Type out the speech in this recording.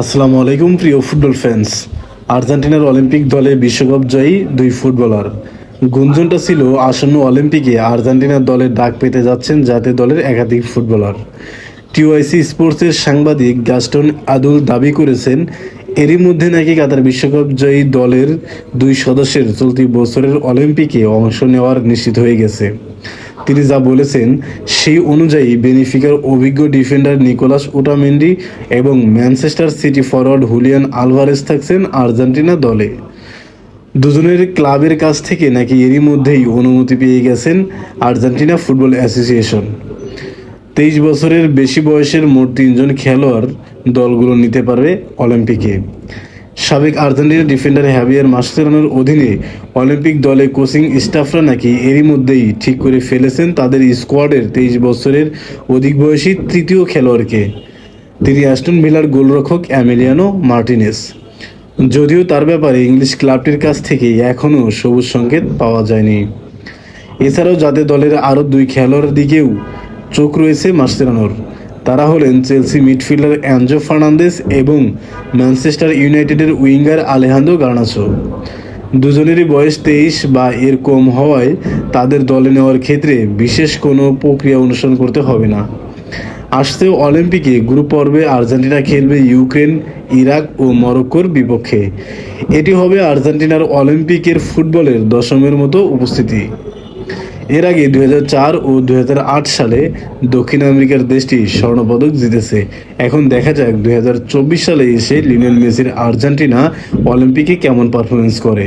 আসসালামু আলাইকুম, প্রিয় ফুটবল ফ্যান্স আর্জেন্টিনার অলিম্পিক দলে বিশ্বকাপ জয়ী দুই ফুটবলার। গুঞ্জনটা ছিল আসন্ন অলিম্পিকে আর্জেন্টিনার দলে ডাক পেতে যাচ্ছেন জাতীয় দলের একাধিক ফুটবলার। টিওআইসি স্পোর্টসের সাংবাদিক গাস্টন আদুল দাবি করেছেন, এরই মধ্যে নাকি কাতার বিশ্বকাপ জয়ী দলের দুই সদস্যের চলতি বছরের অলিম্পিকে অংশ নেওয়ার নিশ্চিত হয়ে গেছে। তিনি যা বলেছেন সেই অনুযায়ী বেনিফিকার অভিজ্ঞ ডিফেন্ডার নিকোলাস ওটামেন্ডি এবং Manchester City forward Julian Alvarez থাকছেন আর্জেন্টিনা দলে। দুজনের ক্লাবের কাছ থেকে নাকি এরই মধ্যেই অনুমতি পেয়ে গেছেন আর্জেন্টিনা ফুটবল অ্যাসোসিয়েশন। তেইশ বছরের বেশি বয়সের মোট তিনজন খেলোয়াড় দলগুলো নিতে পারবে অলিম্পিকে। সাবেক আর্জেন্টিনা ডিফেন্ডার হ্যাভিয়ার মাস্টেরানোর অধীনে অলিম্পিক দলে কোচিং স্টাফরা নাকি এরই মধ্যেই ঠিক করে ফেলেছেন তাদের স্কোয়াডের তেইশ বছরের অধিক বয়সী তৃতীয় খেলোয়াড়কে। তিনি অ্যাস্টন ভিলার গোলরক্ষক অ্যামেলিয়ানো মার্টিনেস। যদিও তার ব্যাপারে ইংলিশ ক্লাবটির কাছ থেকে এখনও সবুজ সংকেত পাওয়া যায়নি। এছাড়াও যাদের দলের আরও দুই খেলোয়াড়ের দিকেও চোখ রয়েছে মাস্তেরানোর তারা হলেন চেলসি মিডফিল্ডার অ্যাঞ্জো ফার্নান্দেস এবং ম্যানচেস্টার ইউনাইটেডের উইঙ্গার আলেহান্দো গার্নাসো দুজনেরই বয়স তেইশ বা এর কম হওয়ায় তাদের দলে নেওয়ার ক্ষেত্রে বিশেষ কোনো প্রক্রিয়া অনুসরণ করতে হবে না। আসছে অলিম্পিকে গ্রুপ পর্বে আর্জেন্টিনা খেলবে ইউক্রেন, ইরাক ও মরক্কোর বিপক্ষে। এটি হবে আর্জেন্টিনার অলিম্পিকের ফুটবলের দশমের মতো উপস্থিতি। এর আগে দু হাজার চার ও দু হাজার আট সালে দক্ষিণ আমেরিকার দেশটি স্বর্ণপদক জিতেছে। এখন দেখা যাক দুই হাজার চব্বিশ সালে এসে লিওনেল মেসির আর্জেন্টিনা অলিম্পিকে কেমন পারফরমেন্স করে।